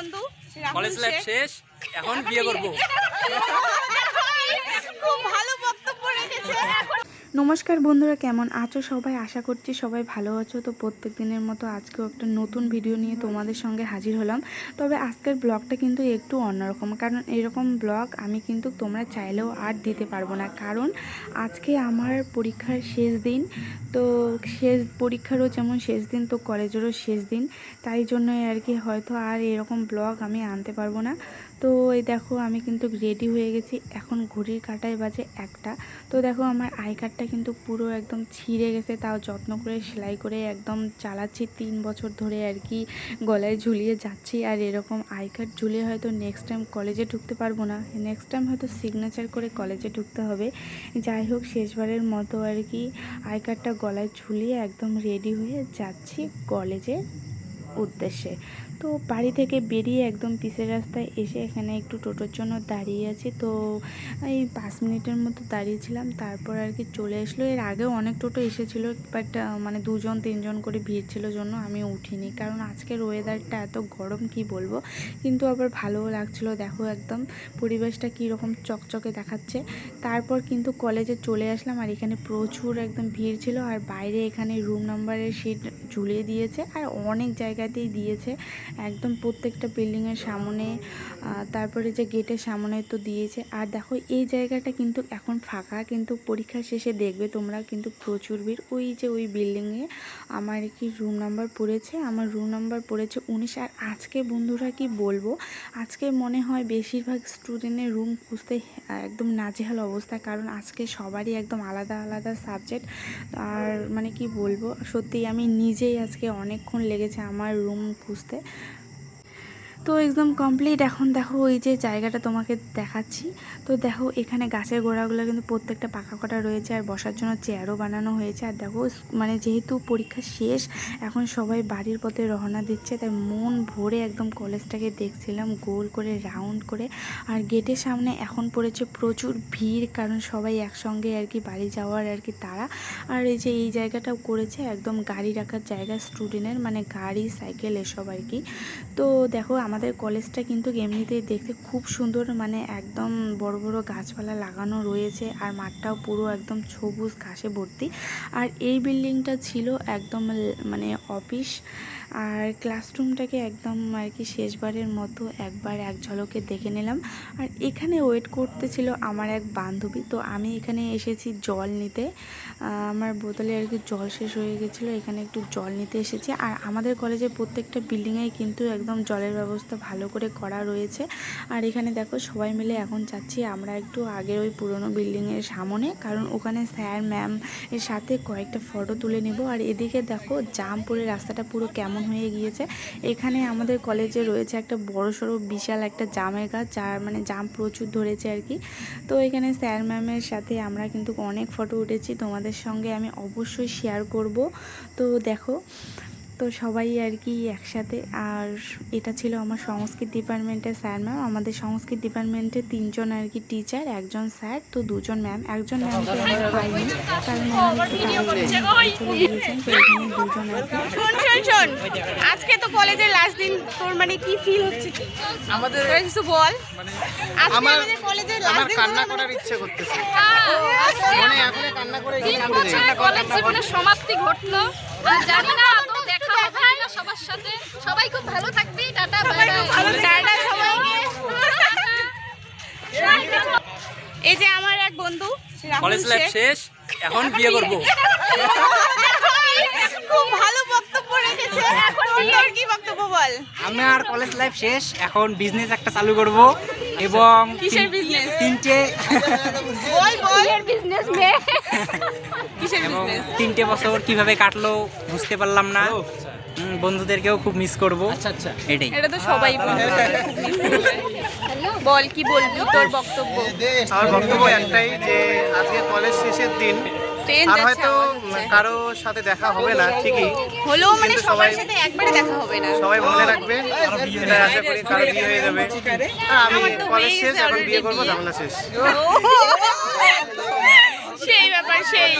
বন্ধু college life. শেষ এখন বিয়ে করব খুব ভালো বক্তব্য রেখেছে এখন নমস্কার বন্ধুরা, কেমন আছো সবাই? আশা করছি সবাই ভালো আছো। তো প্রত্যেক দিনের মতো আজকেও একটা নতুন ভিডিও নিয়ে তোমাদের সঙ্গে হাজির হলাম। তবে আজকের ব্লগটা কিন্তু একটু অন্যরকম, কারণ এরকম ব্লগ আমি কিন্তু তোমরা চাইলেও আর দিতে পারব না। কারণ আজকে আমার পরীক্ষার শেষ দিন, তো শেষ পরীক্ষারও যেমন শেষ দিন, তো কলেজেরও শেষ দিন, তাই জন্যই আর কি হয়তো আর এরকম ব্লগ আমি আনতে পারব না। তো এই দেখো আমি কিন্তু রেডি হয়ে গেছি। এখন ঘড়ির কাটায় বাজে একটা। তো দেখো আমার আই কার্ডটা কিন্তু পুরো একদম ছিঁড়ে গেছে। তাও যত্ন করে, সেলাই করে একদম চালাচ্ছি তিন বছর ধরে আর কি। গলায় ঝুলিয়ে যাচ্ছি। আর এরকম আই কার্ড ঝুলিয়ে হয়তো নেক্সট টাইম কলেজে ঢুকতে পারব না। নেক্সট টাইম হয়তো সিগনেচার করে কলেজে ঢুকতে হবে। যাই হোক, শেষবারের মতো আর কি আই কার্ডটা গলায় ঝুলিয়ে একদম রেডি হয়ে যাচ্ছি কলেজের উদ্দেশ্যে। তো বাড়ি থেকে বেরিয়ে একদম পিসের রাস্তায় এসে এখানে একটু টোটোর জন্য দাঁড়িয়ে আছি। তো এই পাঁচ মিনিটের মতো দাঁড়িয়েছিলাম, তারপর আর কি চলে আসলো। এর আগেও অনেক টোটো এসেছিল বাট মানে দুজন, তিনজন করে ভিড় ছিল জন্য আমি উঠিনি। কারণ আজকের ওয়েদারটা এত গরম, কি বলব? কিন্তু আবার ভালোও লাগছিল, দেখো একদম পরিবেশটা কীরকম চকচকে দেখাচ্ছে। তারপর কিন্তু কলেজে চলে আসলাম, আর এখানে প্রচুর একদম ভিড় ছিল, আর বাইরে এখানে রুম নাম্বারের সিট ঝুলিয়ে দিয়েছে, আর অনেক জায়গাতেই দিয়েছে। একদম প্রত্যেকটা বিল্ডিংয়ের সামনে তারপরে যে গেটের সামনে তো দিয়েছে। আর দেখো, এই জায়গাটা কিন্তু এখন ফাঁকা, কিন্তু পরীক্ষা শেষে দেখবে তোমরা কিন্তু প্রচুর ভিড়। ওই যে ওই বিল্ডিংয়ে আমার কি রুম নাম্বার পড়েছে, আমার রুম নাম্বার পড়েছে উনিশ। আর আজকে বন্ধুরা কি বলব, আজকে মনে হয় বেশিরভাগ স্টুডেন্টের রুম খুঁজতে একদম নাজেহাল অবস্থা, কারণ আজকে সবারই একদম আলাদা আলাদা সাবজেক্ট আর মানে কি বলব, সত্যিই আমি নিজেই আজকে অনেকক্ষণ লেগেছে আমার রুম খুঁজতে। তো একদম কমপ্লিট এখন দেখো ওই যে জায়গাটা তোমাকে দেখাচ্ছি। তো দেখো এখানে গাছের গোড়াগুলো কিন্তু প্রত্যেকটা পাকা কটা রয়েছে আর বসার জন্য চেয়ারও বানানো হয়েছে। আর দেখো মানে যেহেতু পরীক্ষা শেষ, এখন সবাই বাড়ির পথে রওনা দিচ্ছে। তাই মন ভরে একদম কলেজটাকে দেখছিলাম গোল করে রাউন্ড করে। আর গেটের সামনে এখন পড়েছে প্রচুর ভিড়, কারণ সবাই একসঙ্গে আর কি বাড়ি যাওয়ার আর কি তারা আর এই যে এই জায়গাটাও করেছে একদম গাড়ি রাখার জায়গা স্টুডেন্টের মানে গাড়ি সাইকেল এসব আর কি। তো দেখো আমাদের কলেজটা কিন্তু এমনিতেই দেখতে খুব সুন্দর মানে একদম বড় বড় গাছপালা লাগানো রয়েছে আর মাঠটাও পুরো একদম সবুজ ঘাসে ভর্তি। আর এই বিল্ডিংটা ছিল একদম মানে অফিস আর ক্লাসরুমটাকে একদম আর কি শেষবারের মতো একবার এক ঝলকে দেখে নিলাম। আর এখানে ওয়েট করতেছিল আমার এক বান্ধবী, তো আমি এখানে এসেছি জল নিতে। আমার বোতলে আর কি জল শেষ হয়ে গেছিল, এখানে একটু জল নিতে এসেছি। আর আমাদের কলেজের প্রত্যেকটা বিল্ডিংয়ে কিন্তু একদম জলের ব্যবস্থা ভালো করে করা রয়েছে। আর এখানে দেখো সবাই মিলে এখন যাচ্ছি। আমরা একটু আগের ওই পুরনো বিল্ডিংয়ের সামনে, কারণ ওখানে স্যার, ম্যাম এর সাথে কয়েকটা ফটো তুলে নেব। আর এদিকে দেখো জাম পড়ে রাস্তাটা পুরো কেমন হয়ে গিয়েছে। এখানে আমাদের কলেজে রয়েছে একটা বড় সড়ো বিশাল একটা জামের গাছ, যার মানে জাম প্রচুর ধরেছে আর কি। তো এখানে স্যার ম্যামের সাথে আমরা কিন্তু অনেক ফটো উঠেছি। তোমাদের সঙ্গে আমি অবশ্যই শেয়ার করব। তো দেখো তো সবাই আর কি একসাথে। আর এটা ছিল আমার সংস্কৃত ডিপার্টমেন্টের স্যার ম্যাম। আমাদের সংস্কৃত ডিপার্টমেন্টে তিনজন আর কি টিচার একজন স্যার তো দুজন ম্যাম। একজন ম্যাম পাইনি। কারণ দুজন আজকে তো কলেজের লাস্ট দিন তোর মানে কি ফিল হচ্ছে? কি আমাদের কিছু বল। আজকে আমাদের কলেজের লাস্ট দিন কান্না করার ইচ্ছে করতেছে। আজকে মনে এখন কান্না করে কলেজ জীবনের সমাপ্তি ঘটলো। আর জানি না সবার সাথে। সবাই খুব ভালো থাকবি টাটা বাই বাই। টাটা সবাইকে এই যে আমার এক বন্ধু কলেজ লাইফ শেষ এখন বিয়ে করব। খুব ভালো বক্তব্য রেখেছে এখন তোর কি বক্তব্য বল? আমি আর কলেজ লাইফ শেষ এখন বিজনেস একটা চালু করব এবং কিসের business? তিনটে বল বল। বিজনেস মে কিসের বিজনেস তিনটে বছর কীভাবে কাটলো বুঝতে পারলাম না। উম, বন্ধুদেরকেও খুব মিস করব। আচ্ছা আচ্ছা। এটাই। এটা তো সবাই বলে বল কি বলবি তোর বক্তব্য? আমার বক্তব্য একটাই যে আজকে কলেজ শেষের দিন। আর হয়তো কারও সাথে দেখা হবে না ঠিকই। হলেও মানে সবার সবাই- সাথে একবারে দেখা হবে না। সবাই মনে রাখবে এটা আশা করি কারও বিয়ে হয়ে যাবে। আমি কলেজ শেষ এখন বিয়ে করব। ঝামেলা শেষ। সেই ব্যাপার সেই।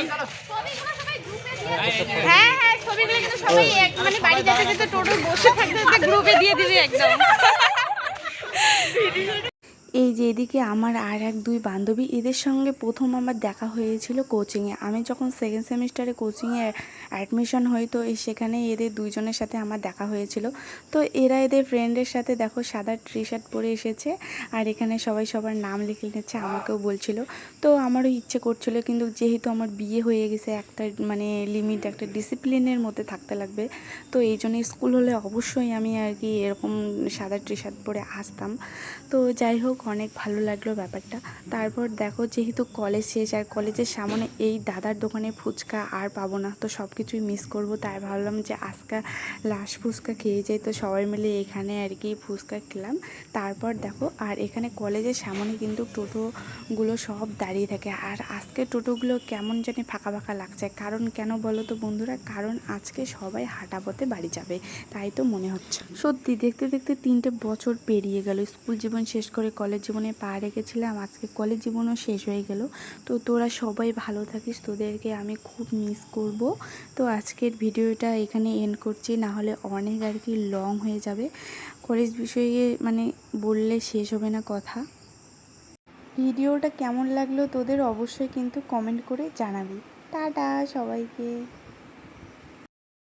হ্যাঁ হ্যাঁ ছবিগুলো কিন্তু সবাই এক মানে বাড়ি যেতে যেতে টোটো বসে থাকতে গ্রুপে দিয়ে দিবি একদম। এই যে এদিকে আমার আর এক দুই বান্ধবী, এদের সঙ্গে প্রথম আমার দেখা হয়েছিল কোচিংয়ে আমি যখন সেকেন্ড সেমিস্টারে কোচিংয়ে অ্যাডমিশন হই, তো এই সেখানে এদের দুইজনের সাথে আমার দেখা হয়েছিল। তো এরা এদের ফ্রেন্ডের সাথে দেখো সাদা টি শার্ট পরে এসেছে, আর এখানে সবাই সবার নাম লিখে নিচ্ছে, আমাকেও বলছিল। তো আমারও ইচ্ছে করছিল, কিন্তু যেহেতু আমার বিয়ে হয়ে গেছে, একটা মানে লিমিট একটা ডিসিপ্লিনের মধ্যে থাকতে লাগবে। তো এই জন্য স্কুল হলে অবশ্যই আমি আর কি এরকম সাদা টি শার্ট পরে আসতাম। তো যাই হোক অনেক ভালো লাগল ব্যাপারটা। তারপর দেখো যেহেতু কলেজ শেষ, আর কলেজের সামনে এই দাদার দোকানে ফুচকা আর পাবো না, তো সব কিছুই মিস করব। তাই ভাবলাম যে আজকে লাস্ট ফুচকা খেয়ে যাই, তো সবাই মিলে এখানে আর কি ফুচকা খেলাম। তারপর দেখো, আর এখানে কলেজের সামনে কিন্তু টোটোগুলো সব দাঁড়িয়ে থাকে। আর আজকে টোটোগুলো কেমন জানি ফাঁকা ফাঁকা লাগছে। কারণ কেন বলো তো বন্ধুরা? কারণ আজকে সবাই হাঁটা পথে বাড়ি যাবে, তাই তো মনে হচ্ছে। সত্যি, দেখতে দেখতে তিনটে বছর পেরিয়ে গেল। স্কুল জীবন শেষ করে কলেজ জীবনে পা রেখেছিলাম, আজকে কলেজ জীবনও শেষ হয়ে গেল। তো তোরা সবাই ভালো থাকিস, তোদেরকে আমি খুব মিস করব। তো আজকের ভিডিওটা এখানে এন্ড করছি না হলে অনেক আর কি লং হয়ে যাবে। কলেজ বিষয়ে মানে বললে শেষ হবে না কথা। ভিডিওটা কেমন লাগল তোদের অবশ্যই কিন্তু কমেন্ট করে জানাবি। টাটা সবাইকে।